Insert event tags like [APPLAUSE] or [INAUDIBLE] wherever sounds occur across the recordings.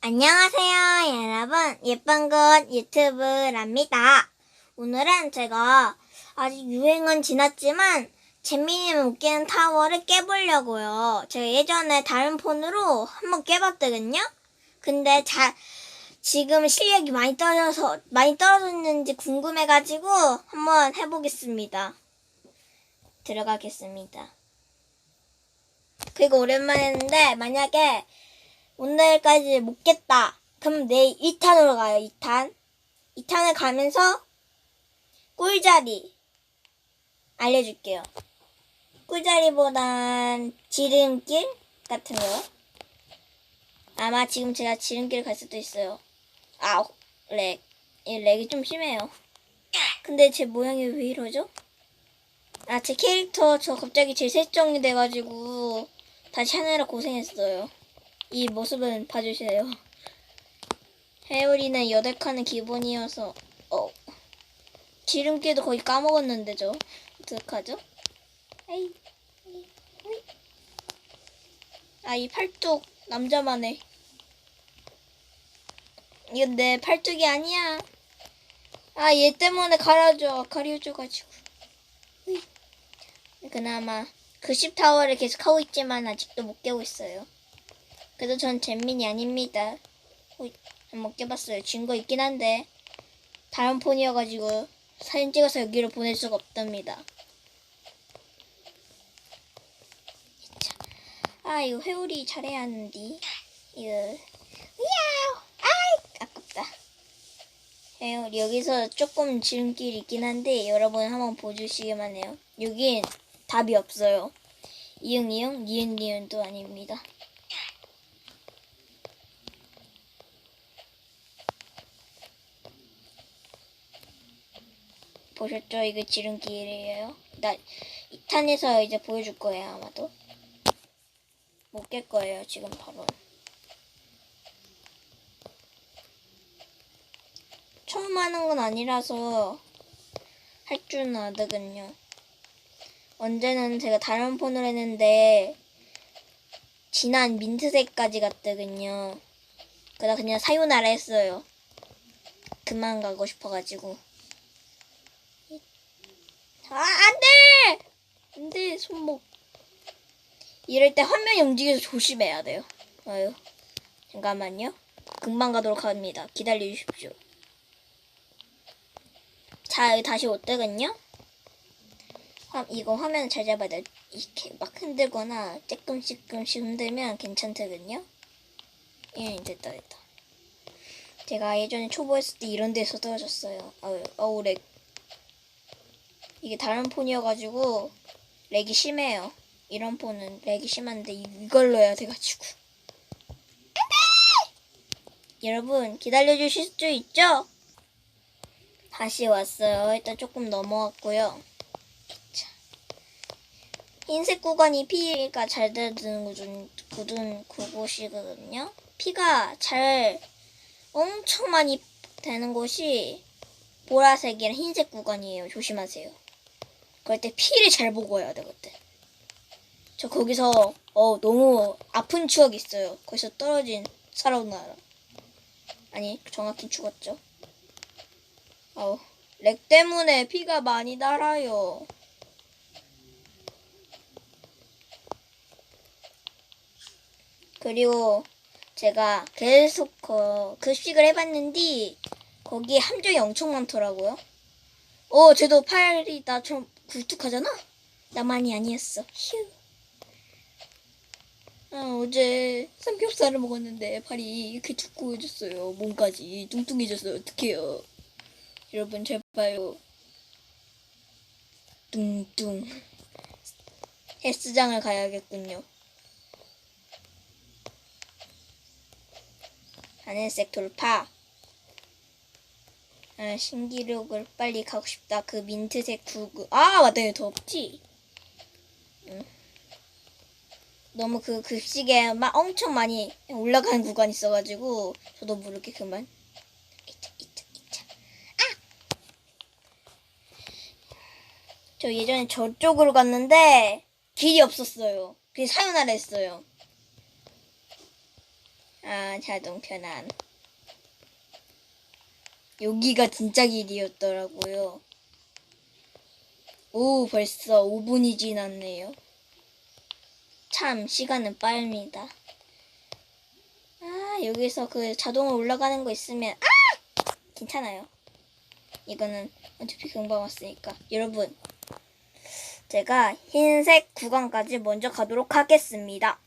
안녕하세요, 여러분. 예쁜 것 유튜브랍니다. 오늘은 제가 아직 유행은 지났지만 재미있는 웃기는 타워를 깨보려고요. 제가 예전에 다른 폰으로 한번 깨봤거든요. 근데 잘 지금 실력이 많이 떨어져서 많이 떨어졌는지 궁금해가지고 한번 해보겠습니다. 들어가겠습니다. 그리고 오랜만에 했는데 만약에 오늘까지 못 깼다. 그럼 내일 2탄으로 가요, 2탄. 2탄을 가면서 꿀자리 알려줄게요. 꿀자리보단 지름길 같은 거. 아마 지금 제가 지름길 갈 수도 있어요. 아, 렉. 이 렉이 좀 심해요. 근데 제 모양이 왜 이러죠? 아, 제 캐릭터 저 갑자기 재설정이 돼가지고 다시 하느라 고생했어요. 이 모습은 봐주세요. 해오리는 여덟 칸은 기본이어서 어 지름길도 거의 까먹었는데 저 어떡하죠? 에이. 아이 팔뚝 남자만 해. 이건 내 팔뚝이 아니야. 아 얘 때문에 가려줘 가려줘가지고. 그나마 그1 타워를 계속 하고 있지만 아직도 못 깨고 있어요. 그래도 전 잼민이 아닙니다. 한번 깨봤어요. 증거 있긴 한데 다른 폰이어가지고 사진 찍어서 여기로 보낼 수가 없답니다. 자, 아 이거 회오리 잘해야 하는데 이거 야우 아이 아깝다. 회오리 여기서 조금 지름길이 있긴 한데 여러분 한번 보여주시기만 해요. 여긴 답이 없어요. 이응 이응 니은 니은도 아닙니다. 보셨죠? 이거 지름길이에요. 나 2탄에서 이제 보여줄 거예요, 아마도. 못 깰 거예요, 지금 바로. 처음 하는 건 아니라서 할 줄은 아거든요. 언제는 제가 다른 폰으로 했는데 진한 민트색까지 갔거든요. 그다 그냥 사요나라 했어요. 그만 가고 싶어가지고. 아, 안 돼! 안 돼, 손목. 이럴 때 화면이 움직여서 조심해야 돼요. 아유. 잠깐만요. 금방 가도록 합니다. 기다려 주십시오. 자, 여기 다시 오뜨군요. 화, 이거 화면 잘 잡아야 돼. 이렇게 막 흔들거나 조금씩 조금씩 흔들면 괜찮거든요. 예, 됐다, 됐다. 제가 예전에 초보했을 때 이런 데서 떨어졌어요. 아유, 어우, 렉. 이게 다른 폰이어가지고 렉이 심해요. 이런 폰은 렉이 심한데 이걸로 해야 돼가지고. [LAUGHS] 여러분 기다려 주실 수 있죠? 다시 왔어요. 일단 조금 넘어왔고요. 자. 흰색 구간이 피가 잘 되는 굳은, 굳은 그곳이거든요. 피가 잘 엄청 많이 되는 곳이 보라색이랑 흰색 구간이에요. 조심하세요. 그럴 때 피를 잘 보고 해야 돼, 그때. 저 거기서, 어, 너무 아픈 추억이 있어요. 거기서 떨어진 살아오나라. 아니, 정확히 죽었죠. 어, 렉 때문에 피가 많이 달아요. 그리고 제가 계속 그 급식을 해봤는데 거기에 함정이 엄청 많더라고요. 어, 쟤도 팔이 나처럼 굴뚝하잖아? 나만이 아니었어. 휴. 아, 어제 삼겹살을 먹었는데 팔이 이렇게 두꺼워졌어요. 몸까지 뚱뚱해졌어요. 어떡해요. 여러분 제발요. 뚱뚱. 헬스장을 가야겠군요. 하늘색 돌파. 아, 신기록을 빨리 가고 싶다. 그 민트색 구구. 아, 맞다. 없지? 응. 너무 그 급식에 막 엄청 많이 올라가는 구간이 있어가지고, 저도 모르게 그만. 아! 저 예전에 저쪽으로 갔는데, 길이 없었어요. 그게 사요나라 했어요. 아, 자동 편안. 여기가 진짜 길이었더라고요. 오, 벌써 5분이 지났네요. 참, 시간은 빠릅니다. 아, 여기서 그 자동으로 올라가는 거 있으면, 아! 괜찮아요. 이거는 어차피 금방 왔으니까. 여러분, 제가 흰색 구간까지 먼저 가도록 하겠습니다.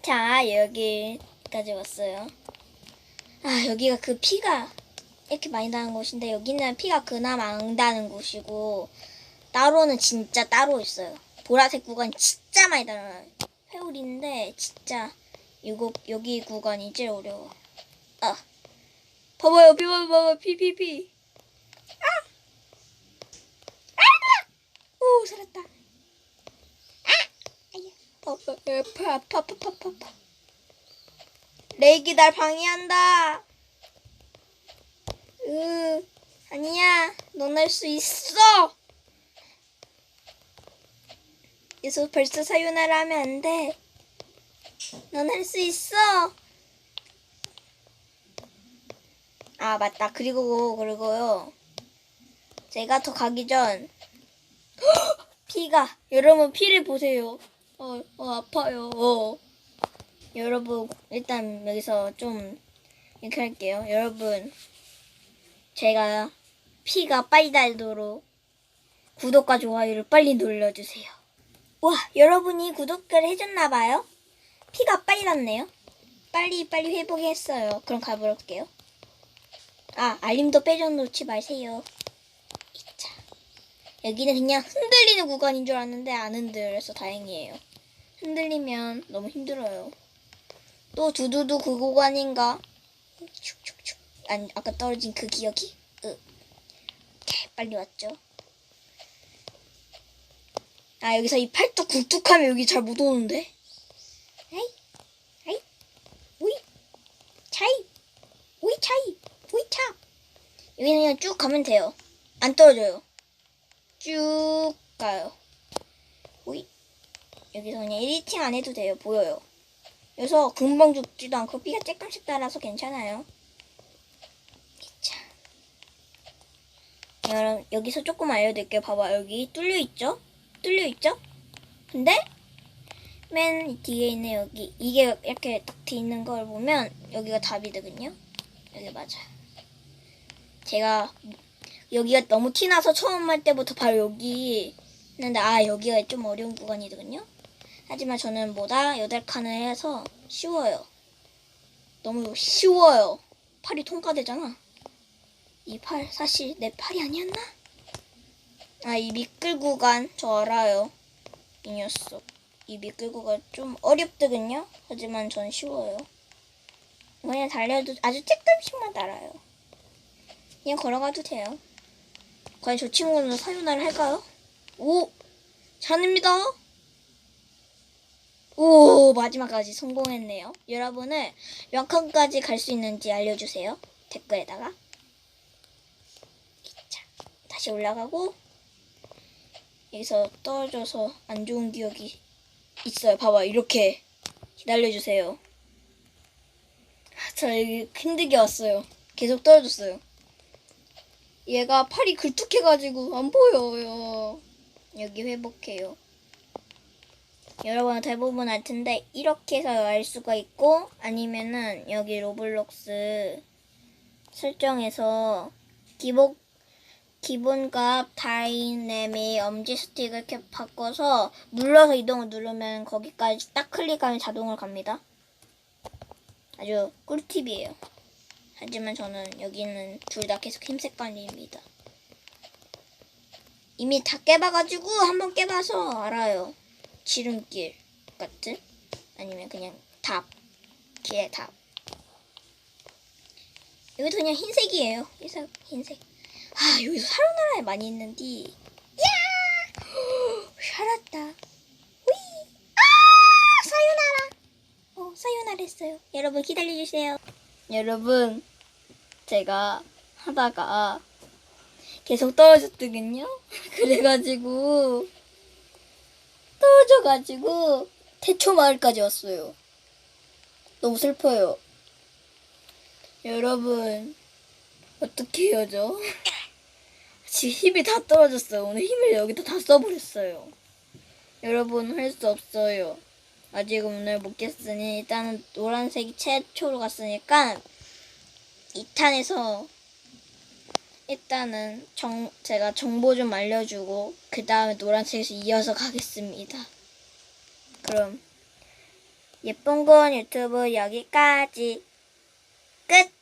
자, 여기까지 왔어요. 아, 여기가 그 피가 이렇게 많이 나는 곳인데, 여기는 피가 그나마 안 나는 곳이고, 따로는 진짜 따로 있어요. 보라색 구간 진짜 많이 나요. 회오리인데, 진짜, 이거, 여기 구간이 제일 어려워. 아. 봐봐요, 피, 봐봐, 봐봐, 피, 피, 피. 아! 아! 오, 살았다. 아! 아야. 어, 어, 아파, 아파, 아파, 아파, 아파. 레이기 날 방해한다. 으, 아니야. 넌 할 수 있어. 여기서 벌써 사요나라 하면 안 돼. 넌 할 수 있어. 아, 맞다. 그리고, 그리고요. 제가 더 가기 전, [GASPS] 피가, 여러분 피를 보세요. 어, 어 아파요. 어. 여러분, 일단 여기서 좀, 이렇게 할게요. 여러분, 제가 피가 빨리 달도록 구독과 좋아요를 빨리 눌러주세요. 와, 여러분이 구독을 해줬나봐요? 피가 빨리 났네요. 빨리, 빨리 회복했어요. 그럼 가볼게요. 아, 알림도 빼줘놓지 마세요. 자, 여기는 그냥 흔들리는 구간인 줄 알았는데 안 흔들려서 다행이에요. 흔들리면 너무 힘들어요. 또 두두두 그 구간인가? 축축 축. 아니, 아까 떨어진 그 기억이? 으. 빨리 왔죠. 아, 여기서 이 팔뚝 굴뚝하면 여기 잘 못 오는데? 아이, 아이, 오이, 차이, 오이 차이, 오이 차. 여기는 그냥 쭉 가면 돼요. 안 떨어져요. 쭉 가요. 오이. 여기서 그냥 1층 안 해도 돼요. 보여요. 그래서 금방 죽지도 않고 피가 조금씩 따라서 괜찮아요. 여러분, 여기서 조금 알려드릴게요. 봐봐, 여기 뚫려 있죠? 뚫려 있죠? 근데 맨 뒤에 있는 여기 이게 이렇게 딱 뒤에 있는 걸 보면 여기가 답이거든요. 여기 맞아요. 제가 여기가 너무 티나서 처음 할 때부터 바로 여기 했는데 아 여기가 좀 어려운 구간이거든요. 하지만 저는 뭐다 여덟 칸을 해서 쉬워요. 너무 쉬워요. 팔이 통과되잖아. 이 팔 사실 내 팔이 아니었나? 아 이 미끌 구간 저 알아요. 이 녀석. 이 미끌 구간 좀 어렵거든요. 하지만 전 쉬워요. 그냥 달려도 아주 조금씩만 달아요. 그냥 걸어가도 돼요. 과연 저 친구는 사유나를 할까요? 오! 잘합니다. 오! 마지막까지 성공했네요. 여러분은 몇 칸까지 갈 수 있는지 알려주세요. 댓글에다가. 자, 다시 올라가고 여기서 떨어져서 안 좋은 기억이 있어요. 봐봐, 이렇게 기다려주세요. 저 여기 힘들게 왔어요. 계속 떨어졌어요. 얘가 팔이 긁쭉해가지고 안 보여요. 여기 회복해요. 여러분 대부분 알 텐데 이렇게 해서 알 수가 있고 아니면은 여기 로블록스 설정에서 기본 기본값 다이내믹 엄지 스틱을 이렇게 바꿔서 눌러서 이동을 누르면 거기까지 딱 클릭하면 자동으로 갑니다. 아주 꿀팁이에요. 하지만 저는 여기는 둘 다 계속 흰 색 깔립니다. 이미 다 깨봐가지고 한번 깨봐서 알아요. 지름길 같은 아니면 그냥 답 길의 답. 여기도 그냥 흰색이에요. 흰색 흰색. 아 여기서 사로나라에 많이 있는데. 야! 살았다. 위! 아 사요나라. 어 사요나라 했어요. 여러분 기다려주세요. 여러분 제가 하다가 계속 떨어졌거든요. [LAUGHS] 그래가지고 떨어져가지고 태초 마을까지 왔어요. 너무 슬퍼요. 여러분, 어떻게 저? [LAUGHS] 지금 힘이 다 떨어졌어요. 오늘 힘을 여기다 다 써버렸어요. 여러분, 할 수 없어요. 아직 오늘 못 깼으니, 일단은 노란색이 최초로 갔으니까, 2탄에서, 일단은 정, 제가 정보 좀 알려주고, 그 다음에 노란색에서 이어서 가겠습니다. 그럼, 예쁜 건 유튜브 여기까지. 끝!